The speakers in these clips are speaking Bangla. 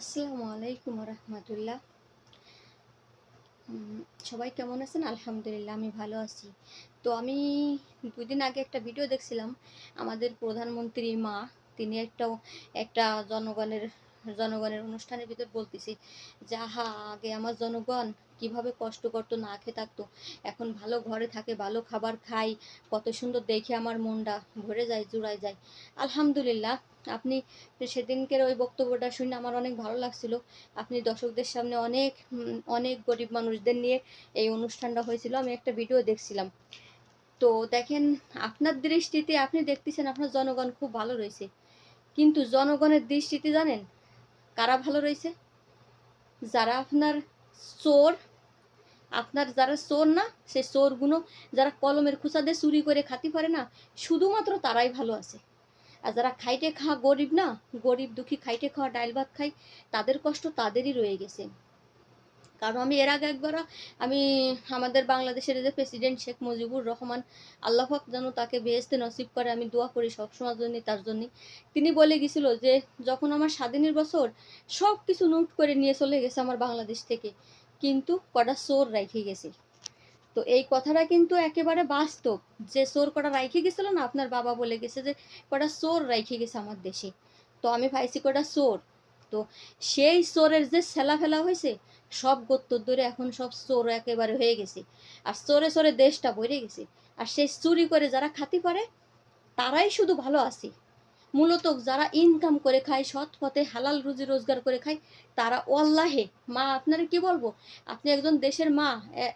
আসসালামু আলাইকুম রহমতুল্লাহ। সবাই কেমন আছেন? আলহামদুলিল্লাহ, আমি ভালো আছি। তো আমি দুই দিন আগে একটা ভিডিও দেখছিলাম। আমাদের প্রধানমন্ত্রী মা, তিনি একটা একটা জনগণের জনগণের অনুষ্ঠানের ভিতর বলতেছি যাহা আগে আমার জনগণ কীভাবে কষ্ট করতো, না খেয়ে থাকতো। এখন ভালো ঘরে থাকে, ভালো খাবার খাই, কত সুন্দর দেখে আমার মনটা ভরে যায়, জুড়ায় যায়। আলহামদুলিল্লাহ, আপনি সেদিনকের ওই বক্তব্যটা শুনে আমার অনেক ভালো লাগছিল। আপনি দর্শকদের সামনে অনেক অনেক গরিব মানুষদের নিয়ে এই অনুষ্ঠানটা হয়েছিল, আমি একটা ভিডিও দেখছিলাম। তো দেখেন, আপনার দৃষ্টিতে আপনি দেখতেছেন আপনার জনগণ খুব ভালো রয়েছে। কিন্তু জনগণের দৃষ্টিতে জানেন কারা ভালো রয়েছে? যারা আপনার চোর, আপনার যারা চোর না সে চোরগুলো যারা কলমের খুঁচা দিয়ে চুরি করে খাতি পারে না, শুধুমাত্র তারাই ভালো আছে। আর যারা খাইটে খাওয়া গরিব না, গরিব দুঃখী খাইটে খাওয়া ডাইল ভাত খাই তাদের কষ্ট তাদেরই রয়ে গেছে। কারণ আমি এর আগে একবার, আমি আমাদের বাংলাদেশের যে প্রেসিডেন্ট শেখ মুজিবুর রহমান আল্লাহাক যেন তাকে বেহেস্তে নসিব করে, আমি দোয়া করি সবসময় জন্য, তার জন্য। তিনি বলে গেছিল যে, যখন আমার স্বাধীনের বছর সব কিছু নোট করে নিয়ে চলে গেছে আমার বাংলাদেশ থেকে, কিন্তু কটা চোর রেখে গেছে। তো এই কথাটা কিন্তু একেবারে বাস্তব, যে চোর কটা রাইখে গেছিল না, আপনার বাবা বলে গেছে যে, কটা চোর রাইখে গেছে আমার দেশে। তো আমি পাইছি কটা চোর। তো সেই চোরের যে ছেলা ফেলা হয়েছে, সব গোত্তর ধরে এখন সব চোর একেবারে হয়ে গেছে। আর চোরে চোরে দেশটা ভরে গেছে। আর সেই চুরি করে যারা খাতি পারে তারাই শুধু ভালো আছে। মূলত যারা ইনকাম করে খায়, সৎ পথে হালাল রুজি রোজগার করে খায়, তারা অল্লাহে মা, আপনারা কি বলব? আপনি একজন দেশের মা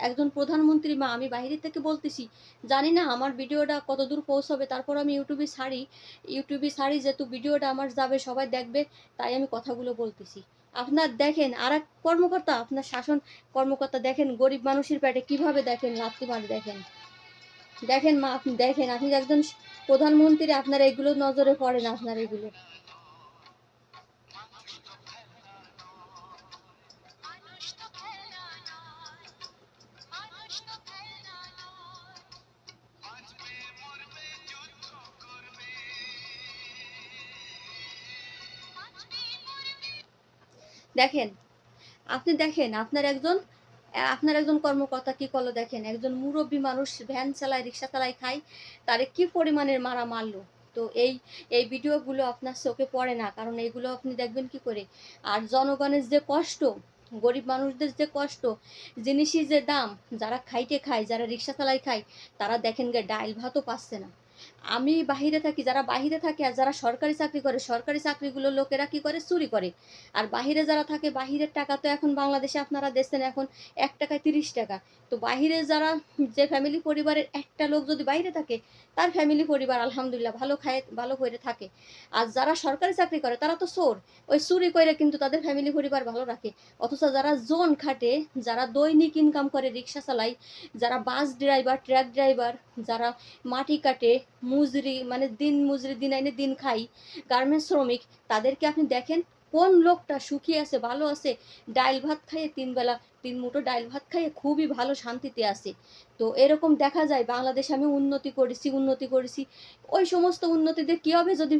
একজন প্রধানমন্ত্রী মা, আমি বাইরে থেকে বলতেছি, জানি না আমার ভিডিওটা কত দূর পৌঁছাবে, তারপর আমি ইউটিউবে ছাড়ি ইউটিউবে ছাড়ি যেহেতু ভিডিওটা আমার যাবে, সবাই দেখবে, তাই আমি কথাগুলো বলতেছি। আপনার দেখেন আর এক কর্মকর্তা, আপনার শাসন কর্মকর্তা দেখেন, গরিব মানুষের পেটে কীভাবে দেখেন মারি দেখেন। দেখেন মা, আপনি দেখেন, আপনি একজন প্রধানমন্ত্রী, আপনার এগুলো নজরে পড়ে না আপনার এগুলো। দেখেন, আপনি দেখেন, আপনার একজন আপনার একজন কর্মকর্তা কি করল দেখেন, একজন মুরব্বী মানুষ ভ্যান চালায়, রিক্সা চালায় খায়, তারে কি পরিমাণের মারা মারলো? তো এই এই ভিডিওগুলো আপনার চোখে পড়ে না, কারণ এইগুলো আপনি দেখবেন কি করে? আর জনগণের যে কষ্ট, গরিব মানুষদের যে কষ্ট জিনিসই যে দাম, যারা খাইতে খায়, যারা রিক্সা চালায় খায়, তারা দেখেন গে ডাইল ভাতও পাচ্ছে না। আমি বাহিরে থাকি, যারা বাহিরে থাকে আর যারা সরকারি চাকরি করে, সরকারি চাকরিগুলো লোকেরা কি করে? চুরি করে। আর বাহিরে যারা থাকে, বাহিরের টাকা তো এখন বাংলাদেশে আপনারা দেখছেন এখন এক টাকায় তিরিশ টাকা। তো বাহিরে যারা যে ফ্যামিলি পরিবারের একটা লোক যদি বাইরে থাকে, তার ফ্যামিলি পরিবার আলহামদুলিল্লাহ ভালো খায়, ভালো করে থাকে। আর যারা সরকারি চাকরি করে, তারা তো চোর। ওই চুরি করে কিন্তু তাদের ফ্যামিলি পরিবার ভালো রাখে। অথচ যারা জোন খাটে, যারা দৈনিক ইনকাম করে, রিক্সা চালায়, যারা বাস ড্রাইভার ট্রাক ড্রাইভার যারা মাটি কাটে মুজরি মানে দিন মুজরি, দিন আইনে দিন খাই। গার্মেন্টস শ্রমিক, তাদেরকে আপনি দেখেন কোন লোকটা সুখী আছে, ভালো আছে? ডাইল ভাত খাইয়ে তিন বেলা তিন মুঠো ডাইল ভাত খাইয়ে খুবই ভালো শান্তিতে আছে। তো এরকম দেখা যায়, বাংলাদেশে আমি উন্নতি করেছি উন্নতি করেছি। ওই সমস্ত উন্নতিতে কী হবে যদি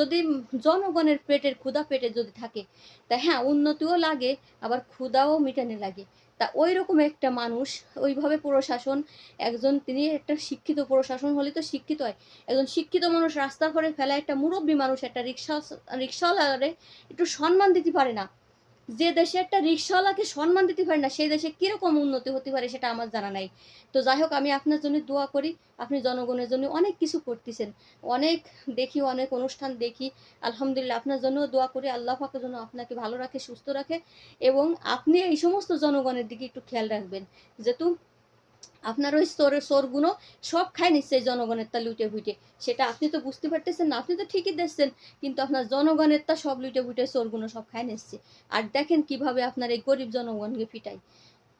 যদি জনগণের পেটের ক্ষুধা পেটে যদি থাকে? তা হ্যাঁ উন্নতিও লাগে, আবার ক্ষুধাও মিটানে লাগে। তা ওই রকম একটা মানুষ, ওইভাবে প্রশাসন, একজন তিনি একটা শিক্ষিত প্রশাসন হলে তো শিক্ষিত হয়। একজন শিক্ষিত মানুষ রাস্তা করে ফেলা একটা মুরব্বী মানুষ একটা রিক্সা, রিক্সাওয়ালারে একটু সম্মান দিতে পারে না। যে দেশে একটা রিক্সাওয়ালাকে সম্মান দিতে পারে না, সেই দেশে কীরকম উন্নতি হতে পারে সেটা আমার জানা নাই। তো যাই হোক, আমি আপনার জন্য দোয়া করি, আপনি জনগণের জন্য অনেক কিছু করতেছেন। অনেক দেখি, অনেক অনুষ্ঠান দেখি, আলহামদুলিল্লাহ আপনার জন্য দোয়া করি, আল্লাহ পাকের জন্য আপনাকে ভালো রাখে, সুস্থ রাখে, এবং আপনি এই সমস্ত জনগণের দিকে একটু খেয়াল রাখবেন। যেহেতু আপনার ওই চোরের চোরগুলো সব খায় নিচ্ছে জনগণের তা লুটে ফুটে সেটা আপনি তো বুঝতে পারতেছেন না, আপনি তো ঠিকই দেখছেন, কিন্তু আপনার জনগণের তা সব লুটে ফুটে চোরগুলো সব খায় নিচ্ছে। আর দেখেন কীভাবে আপনার এই গরিব জনগণকে পিটাই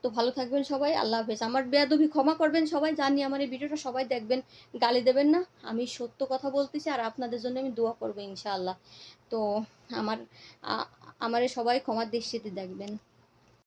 তো ভালো থাকবেন সবাই, আল্লাহ হাফেজ। আমার বেয়াদবি ক্ষমা করবেন সবাই, জানি আমার এই ভিডিওটা সবাই দেখবেন, গালি দেবেন না। আমি সত্য কথা বলতেছি আর আপনাদের জন্য আমি দোয়া করব ইনশাআল্লাহ। তো আমার আমারে সবাই ক্ষমার দৃষ্টিতে দেখবেন।